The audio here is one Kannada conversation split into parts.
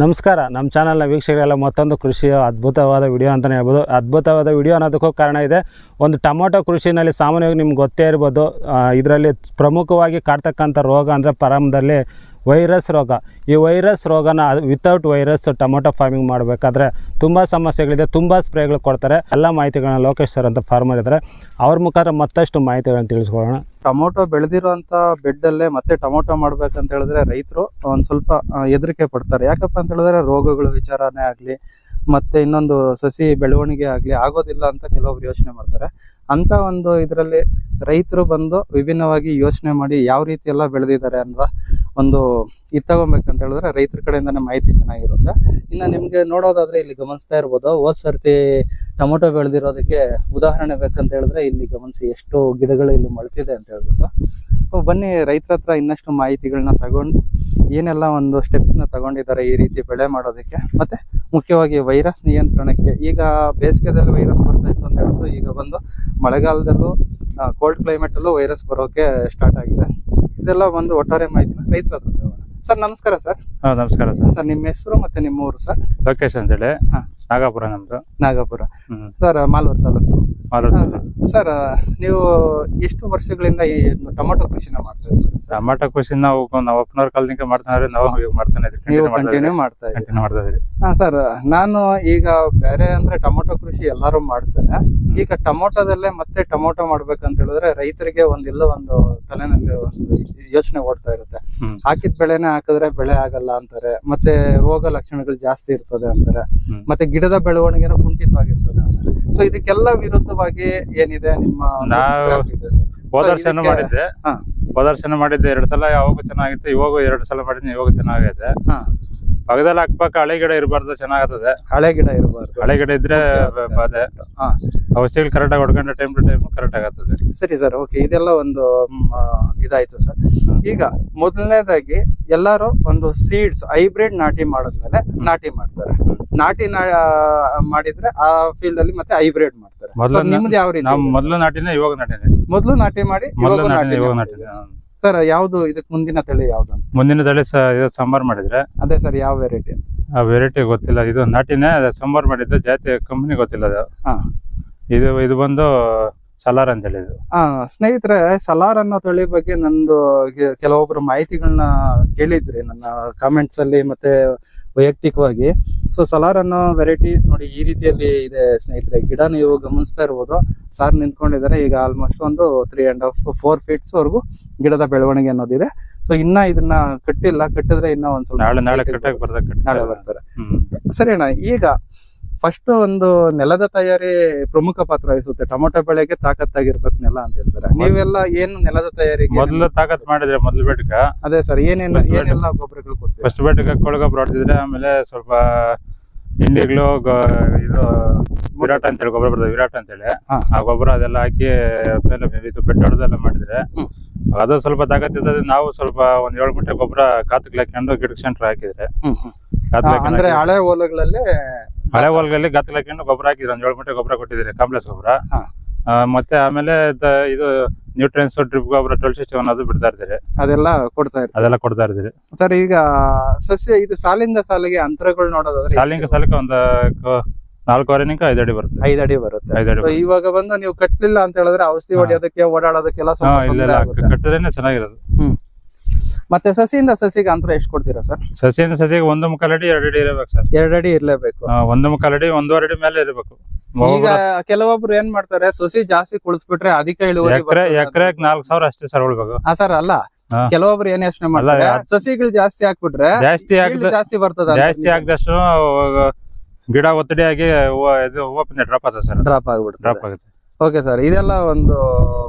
ನಮಸ್ಕಾರ. ನಮ್ಮ ಚಾನಲ್ನ ವೀಕ್ಷಕರೆಲ್ಲ ಮತ್ತೊಂದು ಕೃಷಿಯ ಅದ್ಭುತವಾದ ವಿಡಿಯೋ ಅಂತಲೇ ಹೇಳ್ಬೋದು. ಅದ್ಭುತವಾದ ವಿಡಿಯೋ ಅನ್ನೋದಕ್ಕೂ ಕಾರಣ ಇದೆ, ಒಂದು ಟೊಮೊಟೊ ಕೃಷಿನಲ್ಲಿ ಸಾಮಾನ್ಯವಾಗಿ ನಿಮ್ಗೆ ಗೊತ್ತೇ ಇರ್ಬೋದು. ಇದರಲ್ಲಿ ಪ್ರಮುಖವಾಗಿ ಕಾಡ್ತಕ್ಕಂಥ ರೋಗ ಅಂದರೆ ಪ್ರಾರಂಭದಲ್ಲಿ ವೈರಸ್ ರೋಗ. ಈ ವೈರಸ್ ರೋಗನ ವಿತೌಟ್ ವೈರಸ್ ಟೊಮೊಟೊ ಫಾರ್ಮಿಂಗ್ ಮಾಡಬೇಕಾದ್ರೆ ತುಂಬ ಸಮಸ್ಯೆಗಳಿದೆ, ತುಂಬ ಸ್ಪ್ರೇಗಳು ಕೊಡ್ತಾರೆ. ಎಲ್ಲ ಮಾಹಿತಿಗಳನ್ನ ಲೋಕೇಶ್ ಸರ್ ಅಂತ ಫಾರ್ಮರ್ ಇದ್ದಾರೆ ಅವ್ರ ಮುಖಾಂತರ ಮತ್ತಷ್ಟು ಮಾಹಿತಿಗಳನ್ನ ತಿಳಿಸ್ಕೊಳ್ಳೋಣ. ಟೊಮೊಟೊ ಬೆಳೆದಿರುವಂತ ಬೆಡ್ ಅಲ್ಲೇ ಮತ್ತೆ ಟೊಮೊಟೊ ಮಾಡ್ಬೇಕಂತ ಹೇಳಿದ್ರೆ ರೈತರು ಒಂದ್ ಸ್ವಲ್ಪ ಹೆದರಿಕೆ ಪಡ್ತಾರೆ. ಯಾಕಪ್ಪ ಅಂತ ಹೇಳಿದ್ರೆ ರೋಗಗಳ ವಿಚಾರನೇ ಆಗಲಿ, ಮತ್ತೆ ಇನ್ನೊಂದು ಸಸಿ ಬೆಳವಣಿಗೆ ಆಗಲಿ ಆಗೋದಿಲ್ಲ ಅಂತ ಕೆಲವೊಬ್ರು ಯೋಚನೆ ಮಾಡ್ತಾರೆ. ಅಂತ ಒಂದು ಇದರಲ್ಲಿ ರೈತರು ಬಂದು ವಿಭಿನ್ನವಾಗಿ ಯೋಚನೆ ಮಾಡಿ ಯಾವ ರೀತಿ ಎಲ್ಲ ಬೆಳೆದಿದ್ದಾರೆ ಅನ್ನೋ ಒಂದು ಇದು ಅಂತ ಹೇಳಿದ್ರೆ ರೈತರ ಕಡೆಯಿಂದಾನೇ ಮಾಹಿತಿ ಚೆನ್ನಾಗಿರುತ್ತೆ. ಇನ್ನ ನಿಮ್ಗೆ ನೋಡೋದಾದ್ರೆ ಇಲ್ಲಿ ಗಮನಿಸ್ತಾ ಇರ್ಬೋದು, ಹೋದ್ ಸರ್ತಿ ಟೊಮೊಟೊ ಬೆಳೆದಿರೋದಕ್ಕೆ ಉದಾಹರಣೆ ಬೇಕಂತ ಹೇಳಿದ್ರೆ ಇಲ್ಲಿ ಗಮನಿಸಿ ಎಷ್ಟು ಗಿಡಗಳು ಇಲ್ಲಿ ಮೊಳತಿದೆ ಅಂತ ಹೇಳ್ಬಿಟ್ಟು. ಬನ್ನಿ ರೈತರ ಹತ್ರ ಇನ್ನಷ್ಟು ಮಾಹಿತಿಗಳನ್ನ ತಗೊಂಡು, ಏನೆಲ್ಲ ಒಂದು ಸ್ಟೆಪ್ಸ್ನ ತಗೊಂಡಿದ್ದಾರೆ ಈ ರೀತಿ ಬೆಳೆ ಮಾಡೋದಕ್ಕೆ. ಮತ್ತೆ ಮುಖ್ಯವಾಗಿ ವೈರಸ್ ನಿಯಂತ್ರಣಕ್ಕೆ, ಈಗ ಬೇಸಿಗೆದಲ್ಲಿ ವೈರಸ್ ಬರ್ತಾ ಇತ್ತು ಅಂತ ಹೇಳಿದ್ರು, ಈಗ ಬಂದು ಮಳೆಗಾಲದಲ್ಲೂ ಕೋಲ್ಡ್ ಕ್ಲೈಮೇಟಲ್ಲೂ ವೈರಸ್ ಬರೋಕೆ ಸ್ಟಾರ್ಟ್ ಆಗಿದೆ. ಇದೆಲ್ಲ ಒಂದು ಒಟ್ಟಾರೆ ಮಾಹಿತಿ ರೈತರ ಹತ್ರ ತಗೋಣ ಸರ್ ನಮಸ್ಕಾರ ಸರ್. ಹಾ ನಮಸ್ಕಾರ ಸರ್. ಸರ್ ನಿಮ್ಮ ಹೆಸರು ಮತ್ತೆ ನಿಮ್ಮ ಊರು ಸರ್? ಲೊಕೇಶನ್ ಹೇಳಿ ಹಾ. ನಾಗಾಪುರ ನಮ್ದು. ನಾಗಪುರ. ಹ್ಮ್. ಸರ್ ಮಾಲೂರು ತಾಲೂಕು. ಮಾಲೂರು ಸರ್ ನೀವು ಎಷ್ಟು ವರ್ಷಗಳಿಂದ ಈ ಟೊಮೊಟೊ ಕೃಷಿನ ಮಾಡ್ತಾ ಇದ್ದೀರಾ ಸರ್? ಟಮಾಟೋ ಕೃಷಿ ನಾವು ನಾವು ಅಪ್ಪನವ್ರ ಕಾಲದಿಂದ ಮಾಡ್ತಾನೆ ನಾವು ಈಗ ಮಾಡ್ತಾನೆ ನೀವು ಕಂಟಿನ್ಯೂ ಮಾಡ್ತಾ ಇದ್ದೀರಾ ಕಂಟಿನ್ಯೂ ಮಾಡ್ತಾ ಇದ್ರಿ. ಹಾ ಸರ್ ನಾನು ಈಗ ಬೇರೆ ಅಂದ್ರೆ ಟೊಮೊಟೊ ಕೃಷಿ ಎಲ್ಲರೂ ಮಾಡ್ತಾರೆ. ಈಗ ಟೊಮೊಟೊದಲ್ಲೇ ಮತ್ತೆ ಟೊಮೊಟೊ ಮಾಡ್ಬೇಕಂತ ಹೇಳಿದ್ರೆ ರೈತರಿಗೆ ಒಂದಿಲ್ಲ ಒಂದು ತಲೆನಲ್ಲಿ ಒಂದು ಯೋಚನೆ ಓಡ್ತಾ ಇರುತ್ತೆ. ಹ್ಮ್. ಹಾಕಿದ ಬೆಳೆನೇ ಹಾಕಿದ್ರೆ ಬೆಳೆ ಆಗಲ್ಲ ಅಂತಾರೆ. ಮತ್ತೆ ರೋಗ ಲಕ್ಷಣಗಳು ಜಾಸ್ತಿ ಇರ್ತದೆ ಅಂತಾರೆ. ಹ್ಮ್. ಮತ್ತೆ ಗಿಡದ ಬೆಳವಣಿಗೆನ ಕುಂಠಿತವಾಗಿರ್ತದೆ ಸೊ ಇದಕ್ಕೆಲ್ಲ ವಿರುದ್ಧವಾಗಿ ಏನಿದೆ ನಿಮ್ಮ ಪ್ರದರ್ಶನ ನಾವು ಇದಕ್ಕೆ- ಮಾಡಿದ್ದೆ. ಹಾ. ಹೋದ ಮಾಡಿದ್ದೆ. ಎರಡು ಸಲ ಯಾವಾಗ ಚೆನ್ನಾಗಿತ್ತು. ಇವಾಗ ಎರಡು ಸಲ ಮಾಡಿದ್ದೆ ಇವಾಗ ಚೆನ್ನಾಗೈತೆ. ಹಾ. ಪಕ್ಕದಲ್ಲಿ ಅಕ್ಕಪಕ್ಕ ಹಳೆ ಗಿಡ ಇರಬಾರ್ದು ಚೆನ್ನಾಗತ್ತದೆ. ಹಳೆ ಗಿಡ ಇರಬಾರ್ದು. ಹಳೆ ಗಿಡ ಇದ್ರೆ ಬಾದೆ ಬಾಧೆ. ಔಷಧಿಗಳು ಕರೆಕ್ಟ್ ಆಗಿ ಹೊಡ್ಕೊಂಡ್ರೆ ಟೈಮ್ ಟು ಟೈಮ್ ಕರೆಕ್ಟ್ ಆಗತ್ತದೆ. ಸರಿ ಸರ್ ಓಕೆ ಇದೆಲ್ಲ ಒಂದು ಇದಾಯ್ತು ಸರ್. ಈಗ ಮೊದಲನೇದಾಗಿ ಎಲ್ಲರೂ ಒಂದು ಸೀಡ್ಸ್ ಹೈಬ್ರಿಡ್ ನಾಟಿ ಮಾಡಿದ್ಮೇಲೆ ನಾಟಿ ಮಾಡ್ತಾರೆ. ನಾಟಿ ಮಾಡಿದ್ರೆ ಆ ಫೀಲ್ಡ್ ಅಲ್ಲಿ ಮತ್ತೆ ಹೈಬ್ರಿಡ್ ಮಾಡ್ತಾರೆ. ನಿಮ್ದು ಯಾವ ರೀತಿ ಮೊದ್ಲು ನಾಟಿನೇ ಇವಾಗ ನಾಟಿನೇ. ಮೊದಲು ನಾಟಿ ಮಾಡಿ ಮೊದ್ಲು ನಾಟಿ ಇವಾಗ ಮಾಡ್ತೀವಿ. ಸರ್ ಯಾವ್ದು ಇದಕ್ ಮುಂದಿನ ತಳಿ ಯಾವ್ದು ಅಂತ ಮುಂದಿನ ತಳಿ ಸಾಂಬಾರ್ ಮಾಡಿದ್ರೆ. ಅದೇ ಸರ್ ಯಾವ ವೆರೈಟಿ ಆ ವೆರೈಟಿ ಗೊತ್ತಿಲ್ಲ ಇದು ನಾಟಿನೇ ಅದು ಸಾಂಬಾರ್ ಮಾಡಿದ್ದು ಜಾತಿ ಕಂಪನಿ ಗೊತ್ತಿಲ್ಲ ಅದು. ಇದು ಇದು ಬಂದು ಸಲಾರ್ ಅಂತ ಹೇಳಿದ್ರು. ಸ್ನೇಹಿತರೆ ಸಲಾರ್ ಅನ್ನೋ ತಳಿ ಬಗ್ಗೆ ನಂದು ಕೆಲವೊಬ್ರು ಮಾಹಿತಿಗಳನ್ನ ಕೇಳಿದ್ರಿ ನನ್ನ ಕಾಮೆಂಟ್ಸ್ ಅಲ್ಲಿ ಮತ್ತೆ ವೈಯಕ್ತಿಕವಾಗಿ. ಸೊ ಸಲಾರ್ ಅನ್ನೋ ವೆರೈಟಿ ನೋಡಿ ಈ ರೀತಿಯಲ್ಲಿ ಇದೆ ಸ್ನೇಹಿತರೆ. ಗಿಡ ನೀವು ಗಮನಿಸ್ತಾ ಇರ್ಬೋದು. ಸಾರ್ ನಿಂತ್ಕೊಂಡಿದ್ದಾರೆ. ಈಗ ಆಲ್ಮೋಸ್ಟ್ ಒಂದು three and half four feets ವರೆಗೂ ಗಿಡದ ಬೆಳವಣಿಗೆ ಅನ್ನೋದಿದೆ. ಸೊ ಇನ್ನ ಇದನ್ನ ಕಟ್ಟಿಲ್ಲ. ಕಟ್ಟಿದ್ರೆ ಇನ್ನ ಒಂದ್ ಸ್ವಲ್ಪ ನಾಳೆ ನಾಳೆ ನಾಳೆ ಬರ್ತಾರೆ. ಸರಿ ಅಣ್ಣ ಈಗ ಫಸ್ಟ್ ಒಂದು ನೆಲದ ತಯಾರಿ ಪ್ರಮುಖ ಪಾತ್ರ ವಹಿಸುತ್ತೆ. ಟೊಮೊಟೊ ಬೆಳೆಗೆ ತಾಕತ್ತಾಗಿರ್ಬೇಕು ನೆಲ ಅಂತ ಹೇಳ್ತಾರೆ. ನೀವೆಲ್ಲ ಏನು ನೆಲದ ತಯಾರಿಗೆ ಮೊದಲು ತಾಕತ್ ಮಾಡಿದ್ರೆ ಮೊದಲು ಬೆಟ್ಕ ಅದೇ ಸರ್ ಏನೇನು ಏನೆಲ್ಲ ಗೊಬ್ಬರಗಳು ಕೊಡ್ತೀವಿ ಫಸ್ಟ್ ಬೆಟ್ಕ ಕೊಳಗೊಬ್ಬರ ಹೊಡೆದಿದ್ರೆ ಆಮೇಲೆ ಸ್ವಲ್ಪ ಹಿಂಡಿಗಳು ಇದು ವಿರಾಟ್ ಅಂತ ಹೇಳಿ ಗೊಬ್ಬರ ಬರ್ತದೆ ವಿರಾಟ್ ಅಂತ ಹೇಳಿ. ಆ ಗೊಬ್ಬರ ಅದೆಲ್ಲ ಹಾಕಿ ಇದು ಬೆಟ್ಟ ಹೊಡೆದೆಲ್ಲ ಮಾಡಿದ್ರೆ. ಅದು ಸ್ವಲ್ಪ ತಾಕತ್ ಇರ್ತದೆ ನಾವು ಸ್ವಲ್ಪ ಒಂದ್ ಏಳು ಗಂಟೆ ಗೊಬ್ಬರ ಕಾತುಕ್ಲಾಕೊಂಡು ಗಿಡಕ್ಕೆ ಸೆಂಟ್ರ್ ಹಾಕಿದ್ರೆ ಅಂದ್ರೆ ಹಳೆ ಹೊಲಗಳಲ್ಲಿ ಹಳೆ ಹೊಲದಲ್ಲಿ ಗತ್ತಲ ಹಾಕೊಂಡು ಗೊಬ್ಬರ ಹಾಕಿದ್ರು. ಒಂದ್ ಏಳು ಗಂಟೆ ಗೊಬ್ಬರ ಕೊಟ್ಟಿದ್ದೀರಿ. ಕಾಂಪ್ಲೆಕ್ಸ್ ಗೊಬ್ಬರ. ಹಾ. ಮತ್ತೆ ಆಮೇಲೆ ದ- ಇದು ನ್ಯೂಟ್ರಿಯನ್ಸ್ ಡ್ರಿಪ್ ಗೊಬ್ಬರ ಟ್ವೆಲ್ ಸಿಕ್ಸ್ಟಿ ಅದು ಬಿಡ್ತಾ ಇರ್ತೀರಿ ಅದೆಲ್ಲ ಕೊಡ್ತಾ ಇರ್ತಾರೆ ಅದೆಲ್ಲ ಕೊಡ್ತಾ ಇರ್ತೀರಿ ಸರ್ ಈಗ ಸಸ್ಯ ಇದು ಸಾಲಿಂದ ಸಾಲಿಗೆ ಅಂತರಗಳು ನೋಡೋದಾದ್ರೆ ಸಾಲಿಂಗ ಸಾಲಕ್ಕೆ ಒಂದು ಕ- ನಾಲ್ಕೂವರೆ ನಿಂಕ ಐದು ಅಡಿ ಬರುತ್ತೆ. ಐದು ಅಡಿ ಬರುತ್ತೆ. ಐದು ಅಡಿ So, ಇವಾಗ ಬಂದು ನೀವು ಕಟ್ಲಿಲ್ಲ ಅಂತ ಹೇಳಿದ್ರೆ ಔಷಧಿ ಹೊಡಿಯೋದಕ್ಕೆ ಹೊಡೆಯೋದಕ್ಕೆ ಓಡಾಡೋದಕ್ಕೆಲ್ಲ ಹಾ ಸ್ವಲ್ಪ ಇಲ್ಲ ತೊಂದ್ರೆ ಇಲ್ಲ ಆಗುತ್ತೆ. ಕಟ್ಟಿದ್ರೇನೆ ಚೆನ್ನಾಗಿರೋದು. ಮತ್ತೆ ಸಸಿಯಿಂದ ಸಸಿಗೆ ಅಂತರ ಎಷ್ಟು ಕೊಡ್ತೀರಾ ಸರ್? ಸಸಿಯಿಂದ ಸಸಿಗೆ ಒಂದು ಮುಕ್ಕಾಲ್ ಅಡಿ ಎರಡು ಅಡಿ ಇರಬೇಕು ಸರ್. ಎರಡು ಅಡಿ ಇರಲೇಬೇಕು. ಆ, ಒಂದು ಮುಕ್ಕಾಲಡಿ ಅಡಿ ಒಂದೂವರೆ ಅಡಿ ಮೇಲೆ ಇರಬೇಕು. ಈಗ ಕೆಲವೊಬ್ರು ಏನ್ ಮಾಡ್ತಾರೆ ಸಸಿ ಜಾಸ್ತಿ ಕುಳಿಸ್ಬಿಟ್ರೆ ಅಧಿಕ ಇಳುವರಿ ಎಕರೆ ಬರ್ತದೆ ಅಂತ. ಎಕರೆಗೆ ನಾಲ್ಕು ಸಾವಿರ ಅಷ್ಟೇ ಸರ್ ಉಳ್ಬೇಕು. ಹಾ ಸರ್ ಅಲ್ಲ. ಹಾ. ಕೆಲವೊಬ್ರು ಏನ್ ಯೋಚನೆ ಮಾಡ್ತಾರೆ ಯಾ- ಸಸಿಗಳು ಜಾಸ್ತಿ ಹಾಕ್ಬಿಟ್ರೆ ಜಾಸ್ತಿ ಆಗದ ಜಾಸ್ತಿ ಬರ್ತದ ಜಾಸ್ತಿ ಆಗದಷ್ಟು ಗಿಡ ಒತ್ತಡಿ ಆಗಿ ಹೂವ ಇದು ಹೂವ ಡ್ರಾಪ್ ಆಗ್ತದೆ ಸರ್. ಡ್ರಾಪ್ ಡ್ರಾಪ್ ಆಗುತ್ತೆ. ಓಕೆ ಸರ್ ಇದೆಲ್ಲ ಒಂದು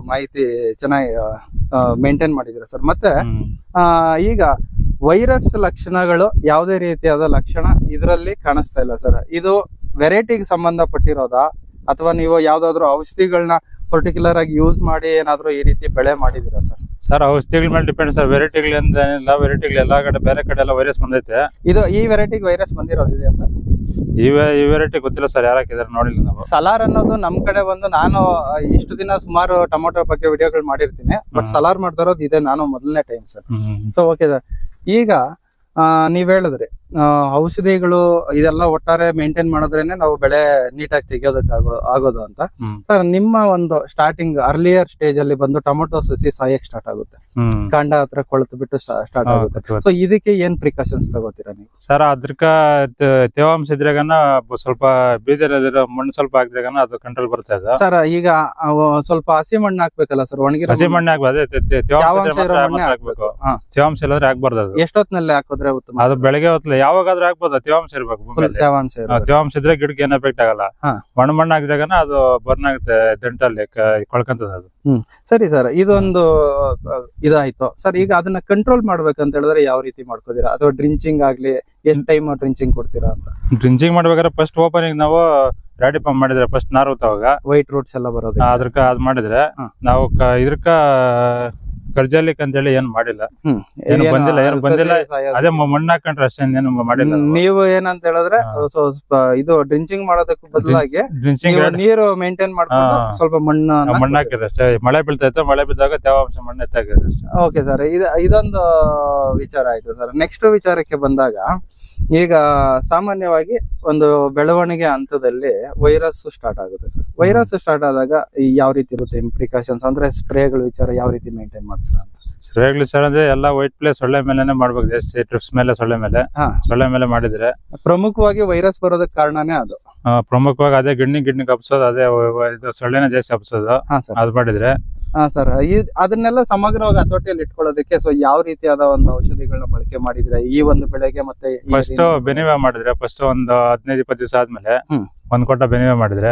ಮಾಹಿತಿ ಚೆನ್ನಾಗಿ ಮೇಂಟೈನ್ ಮಾಡಿದ್ದೀರಾ ಸರ್ ಮತ್ತೆ ಈಗ ವೈರಸ್ ಲಕ್ಷಣಗಳು ಯಾವುದೇ ರೀತಿಯಾದ ಲಕ್ಷಣ ಇದರಲ್ಲಿ ಕಾಣಿಸ್ತಾ ಇಲ್ಲ ಸರ್ ಇದು ವೆರೈಟಿಗೆ ಸಂಬಂಧಪಟ್ಟಿರೋದಾ? ಅಥವಾ ನೀವು ಯಾವ್ದಾದ್ರು ಔಷಧಿಗಳನ್ನ ಪರ್ಟಿಕ್ಯುಲರ್ ಆಗಿ ಯೂಸ್ ಮಾಡಿ ಏನಾದ್ರು ಈ ರೀತಿ ಬೆಳೆ ಮಾಡಿದೀರಾ ಸರ್ ಸರ್ ಔಷಧಿಗಳ ಮೇಲೆ ಡಿಪೆಂಡ್ ಸರ್ ವೆರೈಟಿಗಳಿಂದ ಎಲ್ಲ ವೆರೈಟಿಗಳು ಎಲ್ಲಾ ಕಡೆ ಬೇರೆ ಕಡೆ ಎಲ್ಲ ವೈರಸ್ ಬಂದೈತೆ. ಇದು ಈ ವೆರೈಟಿಗೆ ವೈರಸ್ ಬಂದಿರೋದಿದೆಯಾ ಸರ್ ಈ ಇವೆರೈಟಿ ಈ ವೆರೈಟಿ ಗೊತ್ತಿಲ್ಲ ಸರ್ ಯಾರು ಹಾಕಿದಾರೆ ನೋಡಿಲ್ಲ ನಾವು. ಸಲಾರ್ ಅನ್ನೋದು ನಮ್ ಕಡೆ ಬಂದು ನಾನು ಇಷ್ಟು ದಿನ ಸುಮಾರು ಟೊಮೊಟೊ ಬಗ್ಗೆ ವಿಡಿಯೋಗಳು ಮಾಡಿರ್ತೀನಿ ಬಟ್ ಸಲಾರ್ ಮಾಡ್ತಾ ಇರೋದು ಇದೆ ನಾನು ಮೊದಲನೇ time sir. So okay sir ಈಗ ಆ, ನೀವ್ ಹೇಳಿದ್ರಿ ಔಷಧಿಗಳು ಇದೆಲ್ಲ ಒಟ್ಟಾರೆ ಮೇಂಟೈನ್ ಮಾಡಿದ್ರೇನೆ ನಾವು ಬೆಳೆ ನೀಟಾಗಿ ತೆಗಿಯೋದಕ್ಕೆ ಆಗೋ ಆಗೋದು ಅಂತ. ಸರ್ ನಿಮ್ಮ ಒಂದು ಸ್ಟಾರ್ಟಿಂಗ್ ಅರ್ಲಿಯರ್ ಸ್ಟೇಜ್ ಅಲ್ಲಿ ಬಂದು ಟೊಮೊಟೊ ಸಸಿ ಸಾಯಕ್ ಸ್ಟಾರ್ಟ್ ಆಗುತ್ತೆ. ಕಾಂಡ ಹತ್ರ ಕೊಳತು ಬಿಟ್ಟು ಸ್ಟಾರ್ಟ್ ಆಗುತ್ತೆ. ಸೊ ಇದಕ್ಕೆ ಏನ್ ಪ್ರಿಕಾಷನ್ಸ್ ತಗೋತೀರಾ ನೀವು? ಸರ್ ಅದ್ರಕ ತೇವಾಂಶ ಇದ್ರಾಗನ ಸ್ವಲ್ಪ ಬೀದರ್ ಮಣ್ಣು ಸ್ವಲ್ಪ ಹಾಕಿದ್ರಾಗನ ಅದು ಕಂಟ್ರೋಲ್ ಬರ್ತಾ ಇದೆ ಸರ್ ಈಗ ಸ್ವಲ್ಪ ಹಸಿ ಮಣ್ಣು ಹಾಕ್ಬೇಕಲ್ಲ ಸರ್ ಒಣಗಿ ಹಸಿ ಮಣ್ಣು? ತೆ- ತೇವಾಂಶ ಇರೋ ಮಣ್ಣೆ ಹಾಕ್ಬೇಕು. ತೇವಾಂಶ ಇಲ್ಲದ್ರೆ ಹಾಕ್ಬಾರ್ದು ಅದು. ಎಷ್ಟೊತ್ನಲ್ಲಿ ಹಾಕಿದ್ರೆ ಉತ್ತಮ ಅದು ಬೆಳಗ್ಗೆ ಹೊತ್ತಲ್ಲ ಯಾವಾಗಾದ್ರೂ ಆಗ್ಬೋದು? ತೇವಾಂಶ ಇರ್ಬೇಕು ಭೂಮಿಯಲ್ಲಿ. ತೇವಾಂಶ ಇರೋದು. ತೇವಾಂಶ ಇದ್ರೆ ಗಿಡಕ್ಕೆ ಏನ್ ಎಫೆಕ್ಟ್ ಆಗಲ್ಲ. ಹಾ. ಮಣ್ಣು ಮಣ್ಣು ಅದು ಬರ್ನ್ ಆಗುತ್ತೆ ದಂಟಲ್ಲಿ ಕ- ಕೊಳ್ಕಂತದ ಅದು. ಸರಿ ಸರ್ ಇದೊಂದು ಇದಾಯ್ತು. ಸರ್ ಈಗ ಅದನ್ನ ಕಂಟ್ರೋಲ್ ಮಾಡ್ಬೇಕಂತ ಹೇಳಿದ್ರೆ ಯಾವ ರೀತಿ ಮಾಡ್ಕೋತೀರಾ? ಅಥವಾ ಡ್ರಿಂಚಿಂಗ್ ಆಗ್ಲಿ ಎಷ್ಟು ಟೈಮ್ ಡ್ರಿಂಚಿಂಗ್ ಕೊಡ್ತೀರಾ ಅಂತ? ಡ್ರಿಂಚಿಂಗ್ ಮಾಡ್ಬೇಕಾದ್ರೆ ಫಸ್ಟ್ ಓಪನಿಂಗ್ ನಾವು ರಾಡಿ ಪಂಪ್ ಮಾಡಿದ್ರೆ ಫಸ್ಟ್ ನಾರು ಅವಾಗ. ವೈಟ್ ರೂಟ್ಸ್ ಎಲ್ಲ ಬರೋದು ಅದ್ರಕ ಅದ್ ಮಾಡಿದ್ರೆ ಹಾ. ನಾವು ಕ- ಇದ್ರಕ ಕರ್ಜಲಿಕ್ ಅಂತೇಳಿ ಏನ್ ಮಾಡಿಲ್ಲ. ಹ್ಮ್. ಏನು ಏನು ಬಂದಿಲ್ಲ, ಏನು ಬಂದಿಲ್ಲ. ಸಾಯೋದು. ಅದೇ ಮಣ್ಣ ಮಣ್ಣು ಹಾಕೊಂಡ್ರೆ ಅಷ್ಟೇ ಏನು ಮಾಡಿಲ್ಲ. ನೀವು ಏನಂತ ಹೇಳಿದ್ರೆ ಸೊ ಇದು ಡ್ರಿಂಚಿಂಗ್ ಮಾಡೋದಕ್ಕೆ ಬದಲಾಗಿ ಡ್ರಿಂಚಿಂಗ್ ನೀವು ನೀರು ಮೇಂಟೈನ್ ಮಾಡ್ಕೊಂಡು ಹಾ. ಸ್ವಲ್ಪ ಮಣ್ಣು ಮಣ್ಣು ಹಾಕಿದ್ರೆ ಅಷ್ಟೇ. ಮಳೆ ಬೀಳ್ತೈತೆ ಮಳೆ ಬಿದ್ದಾಗ ತೇವಾಂಶ ಮಣ್ಣು ಅಷ್ಟೇ. ಓಕೆ ಸರ್ ಇದೊಂದು ವಿಚಾರ ಆಯ್ತು ಸರ್. ನೆಕ್ಸ್ಟ್ ವಿಚಾರಕ್ಕೆ ಬಂದಾಗ ಈಗ ಸಾಮಾನ್ಯವಾಗಿ ಒಂದು ಬೆಳವಣಿಗೆ ಹಂತದಲ್ಲಿ ವೈರಸ್ ಸ್ಟಾರ್ಟ್ ಆಗುತ್ತೆ ಸರ್. ವೈರಸ್ ಸ್ಟಾರ್ಟ್ ಆದಾಗ ಈ ಯಾವ ರೀತಿ ಇರುತ್ತೆ ಪ್ರಿಕಾಷನ್ಸ್ ಅಂದ್ರೆ ಸ್ಪ್ರೇಗಳ ವಿಚಾರ ಯಾವ ರೀತಿ ಮೇಂಟೈನ್ ಮಾಡ್ತೀರಾ? ಸರಿಯಾಗ್ಲಿ ಸರ್ ಅಂದ್ರೆ ಎಲ್ಲ ವೈಟ್ ಪ್ಲೇಸ್ ಸೊಳ್ಳೆ ಮೇಲೆನೆ ಮಾಡ್ಬೇಕು. ಜಾಸ್ತಿ ಟ್ರಿಪ್ಸ್ ಮೇಲೆ ಸೊಳ್ಳೆ ಮೇಲೆ. ಹಾ. ಸೊಳ್ಳೆ ಮೇಲೆ ಮಾಡಿದ್ರೆ. ಪ್ರಮುಖವಾಗಿ ವೈರಸ್ ಬರೋದಕ್ಕೆ ಕಾರಣನೇ ಅದು. ಆ, ಪ್ರಮುಖವಾಗಿ ಅದೇ ಗಿಣ್ಣಿ ಗಿಣ್ಣಿಗೆ ಹಬ್ಸೋದು ಅದೇ ವ- ವ- ಇದು ಸೊಳ್ಳೆನ ಜಾಸ್ತಿ ಹಬ್ಸೋದು ಹಾ ಸರ್. ಅದ್ ಮಾಡಿದ್ರೆ. ಹಾ ಸರ್. ಅದನ್ನೆಲ್ಲ ಸಮಗ್ರವಾಗಿ ಹತೋಟಿಯಲ್ಲಿ ಇಟ್ಕೊಳ್ಳೋದಕ್ಕೆ ಸೊ ಯಾವ ರೀತಿಯಾದ ಒಂದು ಔಷಧಿಗಳನ್ನ ಬಳಕೆ ಮಾಡಿದ್ರೆ ಈ ಒಂದು ಬೆಳೆಗೆ ಮತ್ತೆ ಈ ಫಸ್ಟ್ ರೀತಿ- ಬೆನಿವೆ ಮಾಡಿದ್ರೆ ಫಸ್ಟ್ ಒಂದು ಹದಿನೈದು ಇಪ್ಪತ್ತು ದಿವಸ ಆದ್ಮೇಲೆ ಹ್ಮ್. ಒಂದ್ ಕೊಟ್ಟ ಬೆನಿವೆ ಮಾಡಿದ್ರೆ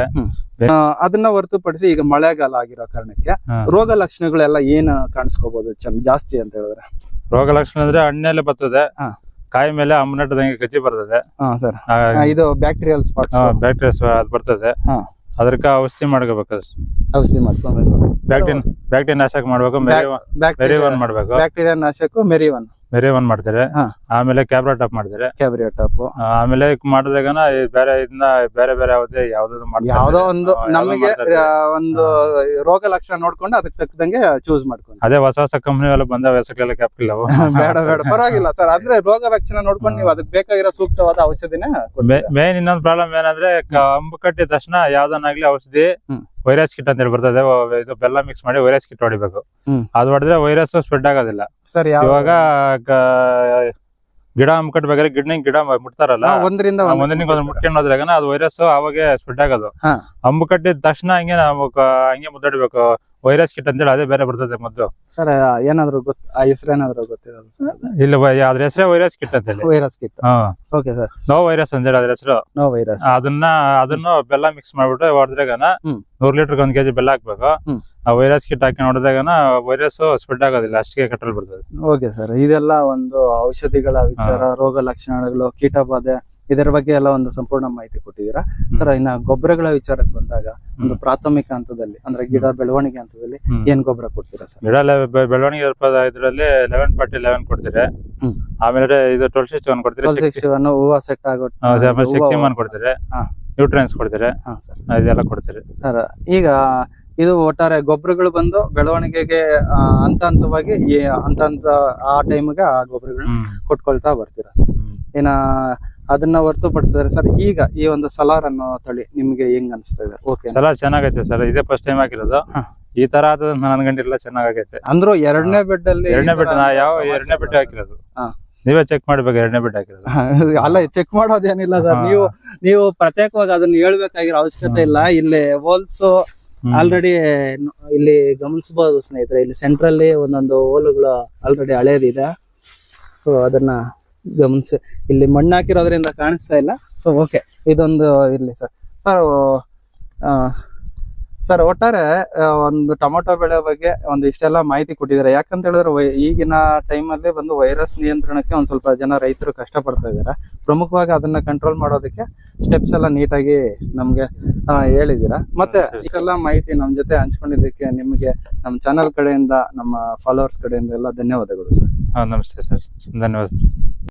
ಅದನ್ನ ಹೊರತುಪಡಿಸಿ ಈಗ ಮಳೆಗಾಲ ಆಗಿರೋ ಕಾರಣಕ್ಕೆ ರೋಗ ಲಕ್ಷಣಗಳೆಲ್ಲ ಏನ್ ಕಾಣಿಸ್ಕೋಬಹುದು ಜಾಸ್ತಿ ಅಂತ ಹೇಳಿದ್ರೆ. ರೋಗ ಲಕ್ಷಣ ಅಂದ್ರೆ ಹಣ್ಣೆಲ್ಲ ಬರ್ತದೆ. ಕಾಯಿ ಮೇಲೆ ಅಮ್ಮನಟ್ಟದಂಗೆ ಕಚ್ಚಿ ಬರ್ತದೆ. ಇದು ಬ್ಯಾಕ್ಟೀರಿಯಲ್ ಸ್ಪಾಟ್ ಬ್ಯಾಕ್ಟೀರಿಯಲ್ ಅದ್ ಬರ್ತದೆ. ಅದಕ್ಕ ಔಷಧಿ ಮಾಡ್ಕೋಬೇಕು ಔಷಧಿ ಮಾಡ್ಕೊಬೇಕು ಬ್ಯಾಕ್ಟೀರಿಯಾ ಬ್ಯಾಕ್ಟೀರಿಯಾ ನಾಶಕ ಮಾಡ್ಬೇಕು ಮೇರಿ ಮೇರಿ ಒನ್ ಮಾಡ್ಬೇಕು. ಬ್ಯಾಕ್ಟೀರಿಯಾ ನಾಶಕ ಮೆರಿ ಒನ್ ಮೇರಿ ಒನ್ ಮಾಡ್ತಾರೆ ಆಮೇಲೆ ಕ್ಯಾಬ್ರಾ ಟಾಪ್ ಮಾಡ್ತಾರೆ. ಕ್ಯಾಬ್ರಿಯಾ ಟಾಪ್ ಆಮೇಲೆ ಮಾಡಿದಾಗನ ಬೇರೆ ಇದನ್ನ ಬೇರೆ ಬೇರೆ ಯಾವುದೇ ಯಾವ್ದು ಯಾವ್ದೋ ಒಂದು ನಮಗೆ ಒಂದು ರೋಗ ಲಕ್ಷಣ ನೋಡ್ಕೊಂಡು ಅದಕ್ಕೆ ತಕ್ಕದಂಗೆ ಚೂಸ್ ಮಾಡ್ಕೊಂಡು ಅದೇ ಹೊಸ ಹೊಸ ಕಂಪನಿ ಎಲ್ಲ ಬಂದಾವ ಹೆಸರುಗಳೆಲ್ಲ ಕ್ಯಾಪಿಲ್ಲ ಬೇಡ ಬೇಡ ಪರವಾಗಿಲ್ಲ ಸರ್ ಅಂದ್ರೆ ರೋಗ ಲಕ್ಷಣ ನೋಡ್ಕೊಂಡು ನೀವು ಅದಕ್ಕೆ ಬೇಕಾಗಿರೋ ಸೂಕ್ತವಾದ ಔಷಧಿನ. ಮೇನ್ ಇನ್ನೊಂದು ಪ್ರಾಬ್ಲಮ್ ಏನಂದ್ರೆ ಅಂಬು ಕಟ್ಟಿದ ತಕ್ಷಣ ಯಾವ್ದನ್ನಾಗ್ಲಿ ಔಷಧಿ. ವೈರಸ್ ಕಿಟ್ ಅಂತ ಹೇಳಿ ಬರ್ತದೆ ಇದು ಬೆಲ್ಲ ಮಿಕ್ಸ್ ಮಾಡಿ ವೈರಸ್ ಕಿಟ್ ಹೊಡಿಬೇಕು. ಅದು ಹೊಡೆದ್ರೆ ವೈರಸ್ ಸ್ಪ್ರೆಡ್ ಆಗೋದಿಲ್ಲ. ಸರ್ ಇವಾಗ ಗಿಡ ಮುಟ್ಬೇಕಾದ್ರೆ ಕಟ್ಬೇಕಾದ್ರೆ ಗಿಡ ಗಿಡ ಮುಟ್ತಾರಲ್ಲ? ಒಂದ್ರಿಂದ ಒಂದರಿಂದ ಒಂದನಿಗೆ ಒಂದು. ಮುಟ್ಕೊಂಡು ಹೋದ್ರಾಗನ ಅದು ವೈರಸ್ ಅವಾಗೆ ಸ್ಪ್ರೆಡ್ ಆಗೋದು. ಅಂಬು ಕಟ್ಟಿದ ತಕ್ಷಣ ಹಂಗೆ ನಾವು ಹಂಗೆ ಮುದ್ದಾಡ್ಬೇಕು. ವೈರಸ್ ಕಿಟ್ ಅಂತೇಳಿ ಅದೇ ಬೇರೆ ಬರ್ತದೆ ಮದ್ದು ಸರ್ ಏನಾದ್ರು ಗೊತ್ತ ಆ ಹೆಸರು ಏನಾದ್ರು ಗೊತ್ತಿರೋದು ಇಲ್ಲ ವೈ- ಅದ್ರ ಹೆಸರೇ ವೈರಸ್ ಕಿಟ್ ಅಂತೇಳಿ. Virus kit. ಹಾ. Okay sir. ನೋ ವೈರಸ್ ಅಂತೇಳಿ ಅದ್ರ ಹೆಸರು. No virus. ಅದನ್ನ ಅದನ್ನು ಬೆಲ್ಲ ಮಿಕ್ಸ್ ಮಾಡ್ಬಿಟ್ಟು ಹೊಡೆದ್ರಾಗನ ಹ್ಮ್. ನೂರ್ ಲೀಟರ್ ಒಂದ್ ಕೆಜಿ ಬೆಲ್ಲ ಹಾಕ್ಬೇಕು. ಹ್ಮ್. ಆ ವೈರಸ್ ಕಿಟ್ ಹಾಕಿ ನೋಡಿದಾಗನ ವೈರಸ್ ಸ್ಪ್ರೆಡ್ ಆಗೋದಿಲ್ಲ ಅಷ್ಟಿಗೆ ಕಟ್ಟಲ್ ಬರ್ತದೆ. ಓಕೆ ಸರ್ ಇದೆಲ್ಲ ಒಂದು ಔಷಧಿಗಳ ವಿಚಾರ ರೋಗ ಲಕ್ಷಣಗಳು ಕೀಟಬಾಧೆ ಇದರ ಬಗ್ಗೆ ಎಲ್ಲ ಒಂದು ಸಂಪೂರ್ಣ ಮಾಹಿತಿ ಕೊಟ್ಟಿದ್ದೀರಾ? ಸರ್ ಇನ್ನ ಗೊಬ್ಬರಗಳ ವಿಚಾರಕ್ಕೆ ಬಂದಾಗ ಒಂದು ಪ್ರಾಥಮಿಕ ಹಂತದಲ್ಲಿ ಅಂದ್ರೆ ಗಿಡ ಬೆಳವಣಿಗೆ ಹಂತದಲ್ಲಿ. ಏನ್ ಗೊಬ್ಬರ ಕೊಡ್ತೀರಾ ಸರ್? ಗಿಡ ಬೆಳವಣಿಗೆ ಇದರಲ್ಲಿ ಲೆವೆನ್ ಫಾರ್ಟಿ ಲೆವೆನ್ ಕೊಡ್ತೀರಿ. ಆಮೇಲೆ ಇದು ಟ್ವೆಲ್ ಸಿಕ್ಸ್ಟಿ ಒನ್ ಕೊಡ್ತೀರಿ ಟ್ವೆಲ್ ಸಿಕ್ಸ್ಟಿ ಒನ್ ಹೂವು ಸೆಟ್ ಆಗೋ ಒನ್ ಕೊಡ್ತೀರಿ. ನ್ಯೂಟ್ರಿಯನ್ಸ್ ಕೊಡ್ತೀರಿ. ಹಾ ಸರ್. ಇದೆಲ್ಲ ಕೊಡ್ತೀರಿ. ಸರ್ ಈಗ ಇದು ಒಟ್ಟಾರೆ ಗೊಬ್ಬರಗಳು ಬಂದು ಬೆಳವಣಿಗೆಗೆ ಹಂತ ಹಂತವಾಗಿ ಹಂತ ಹಂತ ಆ ಟೈಮ್ಗೆ ಆ ಗೊಬ್ಬರಗಳನ್ನ ಕೊಟ್ಕೊಳ್ತಾ ಬರ್ತೀರಾ ಹ್ಮ್. ಅದನ್ನ ಹೊರತುಪಡಿಸಿದ್ರೆ ಸರ್ ಈಗ ಈ ಒಂದು ಸಲಾರ್ ಅನ್ನೋ ತಳಿ ನಿಮ್ಗೆ ಹೆಂಗ್ ಅನಿಸ್ತಾ ಇದೆ? ಓಕೆ ಸಲಾರ್ ಚೆನ್ನಾಗೈತೆ ಸರ್ ಇದೇ ಫಸ್ಟ್ ಟೈಮ್ ಹಾಕಿರೋದು. ಈ ತರ ಆದ ನನ್ ಗಂಡಿಲ್ಲ ಚೆನ್ನಾಗೈತೆ. ಅಂದ್ರು ಎರಡನೇ ಬೆಡ್ ಅಲ್ಲಿ ಎರಡನೇ ಬೆಡ್ ಯಾವ ಎರಡನೇ ಬೆಡ್ ಹಾಕಿರೋದು. ನೀವೇ ಚೆಕ್ ಮಾಡ್ಬೇಕು ಎರಡನೇ ಬೆಡ್ ಹಾಕಿರೋದು. ಅಲ್ಲ ಚೆಕ್ ಮಾಡೋದೇನಿಲ್ಲ ಸರ್. ನೀವು ನೀವು ಪ್ರತ್ಯೇಕವಾಗಿ ಅದನ್ನ ಹೇಳ್ಬೇಕಾಗಿರೋ ಅವಶ್ಯಕತೆ ಇಲ್ಲ. ಇಲ್ಲಿ ಹೋಲ್ಸು ಆಲ್ರೆಡಿ ಇಲ್ಲಿ ಗಮನಿಸಬಹುದು ಸ್ನೇಹಿತರೆ. ಇಲ್ಲಿ ಸೆಂಟ್ರಲ್ಲಿ ಒಂದೊಂದು ಹೋಲುಗಳು ಆಲ್ರೆಡಿ ಹಳೇದಿದೆ. ಸೊ ಅದನ್ನ ಗಮನಿಸಿ ಇಲ್ಲಿ ಮಣ್ಣು ಹಾಕಿರೋದ್ರಿಂದ ಕಾಣಿಸ್ತಾ ಇಲ್ಲ. ಸೊ ಓಕೆ ಇದೊಂದು ಇರ್ಲಿ ಸರ್ ಸರ್ ಸರ್ ಒಟ್ಟಾರೆ ಒಂದು ಟೊಮೊಟೊ ಬೆಳೆ ಬಗ್ಗೆ ಒಂದು ಇಷ್ಟೆಲ್ಲ ಮಾಹಿತಿ ಕೊಟ್ಟಿದ್ದಾರೆ. ಯಾಕಂತ ಹೇಳಿದ್ರೆ ಈಗಿನ ಟೈಮಲ್ಲಿ ಬಂದು ವೈರಸ್ ನಿಯಂತ್ರಣಕ್ಕೆ ಒಂದ್ ಸ್ವಲ್ಪ ಜನ ರೈತರು ಕಷ್ಟಪಡ್ತಾ ಇದ್ದಾರೆ. ಪ್ರಮುಖವಾಗಿ ಅದನ್ನ ಕಂಟ್ರೋಲ್ ಮಾಡೋದಕ್ಕೆ ಸ್ಟೆಪ್ಸ್ ಎಲ್ಲ ನೀಟಾಗಿ ನಮ್ಗೆ ಹೇಳಿದೀರಾ ಹೇಳಿದ್ದೀರಾ. ಮತ್ತೆ ಇಷ್ಟೆಲ್ಲ ಮಾಹಿತಿ ನಮ್ಮ ಜೊತೆ ಹಂಚ್ಕೊಂಡಿದ್ದಕ್ಕೆ ನಿಮಗೆ ನಮ್ಮ ಚಾನಲ್ ಕಡೆಯಿಂದ ನಮ್ಮ ಫಾಲೋವರ್ಸ್ ಕಡೆಯಿಂದ ಎಲ್ಲ ಧನ್ಯವಾದಗಳು ಸರ್ ಹಾ ನಮಸ್ತೆ ಸರ್ ಧನ್ಯವಾದ.